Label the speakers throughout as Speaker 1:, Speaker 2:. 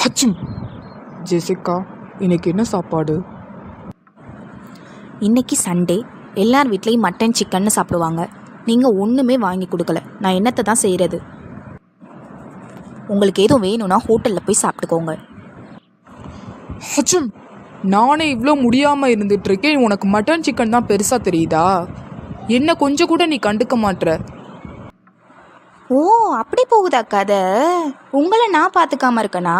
Speaker 1: ஹச்சும். Jessica இன்னைக்கு என்ன சாப்பாடு?
Speaker 2: இன்னைக்கு சண்டே. எல்லார் வீட்லேயும் மட்டன் சிக்கன்னு சாப்பிடுவாங்க. நீங்கள் ஒன்றுமே வாங்கி கொடுக்கல. நான் என்னத்தை தான் செய்கிறது உங்களுக்கு எதுவும் வேணும்னா ஹோட்டலில் போய் சாப்பிட்டுக்கோங்க.
Speaker 1: ஹச்சும் நானே இவ்வளோ முடியாமல் இருந்துட்டு இருக்கேன். உனக்கு மட்டன் சிக்கன் தான் பெருசாக தெரியுதா? என்ன கொஞ்சம் கூட நீ கண்டுக்க மாட்ற.
Speaker 2: ஓ அப்படி போகுதா கதை? உங்களை நான் பார்த்துக்காம இருக்கனா?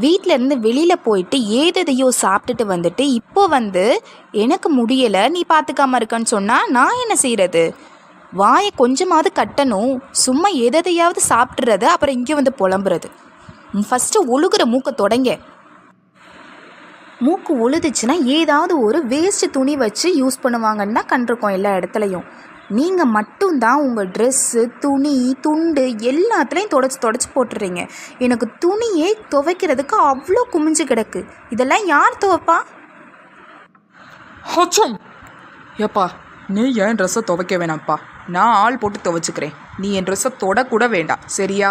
Speaker 2: வீட்டிலேருந்து வெளியில் போயிட்டு ஏதெதையோ சாப்பிட்டுட்டு வந்துட்டு இப்போ வந்து எனக்கு முடியலை நீ பார்த்துக்காம இருக்கன்னு சொன்னால் நான் என்ன செய்கிறது வாயை கொஞ்சமாவது கட்டணும் சும்மா எதையாவது சாப்பிட்றது அப்புறம் இங்கே வந்து புலம்புறது. ஃபஸ்ட்டு ஒழுகுற மூக்கை தொடங்க. மூக்கு ஒழுதுச்சுன்னா ஏதாவது ஒரு வேஸ்ட் துணி வச்சு யூஸ் பண்ணுவாங்கன்னு தான் கண்டிருக்கோம் எல்லா இடத்துலையும். நீங்கள் மட்டும்தான் உங்கள் ட்ரெஸ்ஸு துணி துண்டு எல்லாத்துலேயும் தொடச்சி தொடச்சி போட்டுறீங்க. எனக்கு துணியே துவைக்கிறதுக்கு அவ்வளோ குமிஞ்சு கிடக்கு. இதெல்லாம் யார் துவைப்பா?
Speaker 1: ஹச்சும் ஏப்பா நீ என் ட்ரெஸ்ஸை துவைக்க வேணாம்ப்பா? நான் ஆள் போட்டு துவைச்சுக்கிறேன். நீ என் ட்ரெஸ்ஸை தொடக்கூட வேண்டாம். சரியா?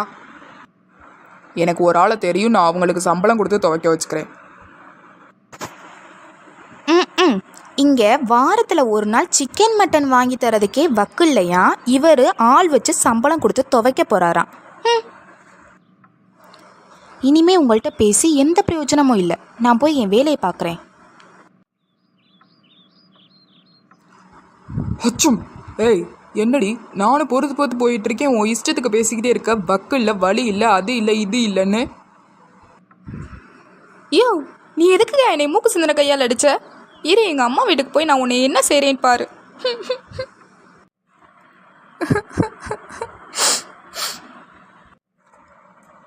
Speaker 1: எனக்கு ஒரு ஆளை தெரியும் நான் அவங்களுக்கு சம்பளம் கொடுத்து துவைக்க வச்சுக்கிறேன்.
Speaker 2: ம் இங்கே வாரத்தில் ஒரு நாள் சிக்கன் மட்டன் வாங்கி தரதுக்கே வக்கு இல்லையா? இவர் ஆள் வச்சு சம்பளம் கொடுத்து துவைக்க போகிறாராம் ம் இனிமே உங்கள்கிட்ட பேசி எந்த பிரயோஜனமும் இல்லை. நான் போய் என் வேலையை பார்க்குறேன்.
Speaker 1: ஹச்சும் ஏய் என்னடி? நானும் பொறுத்து பொறுத்து போயிட்டு இருக்கேன். உன் இஷ்டத்துக்கு பேசிக்கிட்டே இருக்க வக்கு இல்லை வழி இல்லை அது இல்லை இது இல்லைன்னு.
Speaker 3: யோ நீ எதுக்கு என்னை மூக்கு சிந்தன கையால் அடிச்ச? இரு எங்கள் அம்மா வீட்டுக்கு போய் நான் உன்னை என்ன செய்கிறேன்னு பாரு.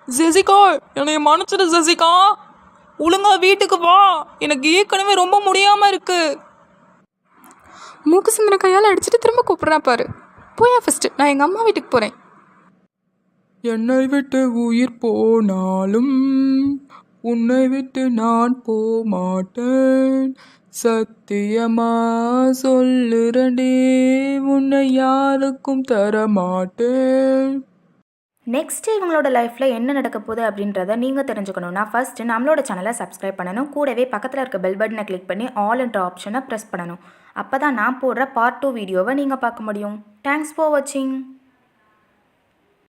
Speaker 3: ஜெசிகா என்னை மன்னிச்சிடு ஜெசிகா. ஒழுங்கா வீட்டுக்கு வா. எனக்கு ஏற்கனவே ரொம்ப முடியாமல் இருக்கு. மூக்கு சிந்தன கையால் அடிச்சுட்டு திரும்ப கூப்பிட்றேன் பாரு. போயா ஃபஸ்ட்டு நான் எங்கள் அம்மா வீட்டுக்கு போகிறேன்
Speaker 1: என்னை விட்டு உயிர் போனாலும் உன்னை விட்டு நான் போமாட்டேன். சத்தியமா சொல்லுறடே உன்னை யாருக்கும் தரமாட்டேன்.
Speaker 2: நெக்ஸ்ட் இவங்களோட லைஃப்பில் என்ன நடக்க போகுது அப்படின்றத நீங்கள் தெரிஞ்சுக்கணும்னா ஃபஸ்ட்டு நம்மளோட சேனலை சப்ஸ்கிரைப் பண்ணணும். கூடவே பக்கத்தில் இருக்க பெல் பட்டனை கிளிக் பண்ணி ஆல் என்ற ஆப்ஷனை ப்ரெஸ் பண்ணணும். அப்போ தான் நான் போடுற பார்ட் டூ வீடியோவை நீங்கள் பார்க்க முடியும். தேங்க்ஸ் ஃபார் வாட்சிங்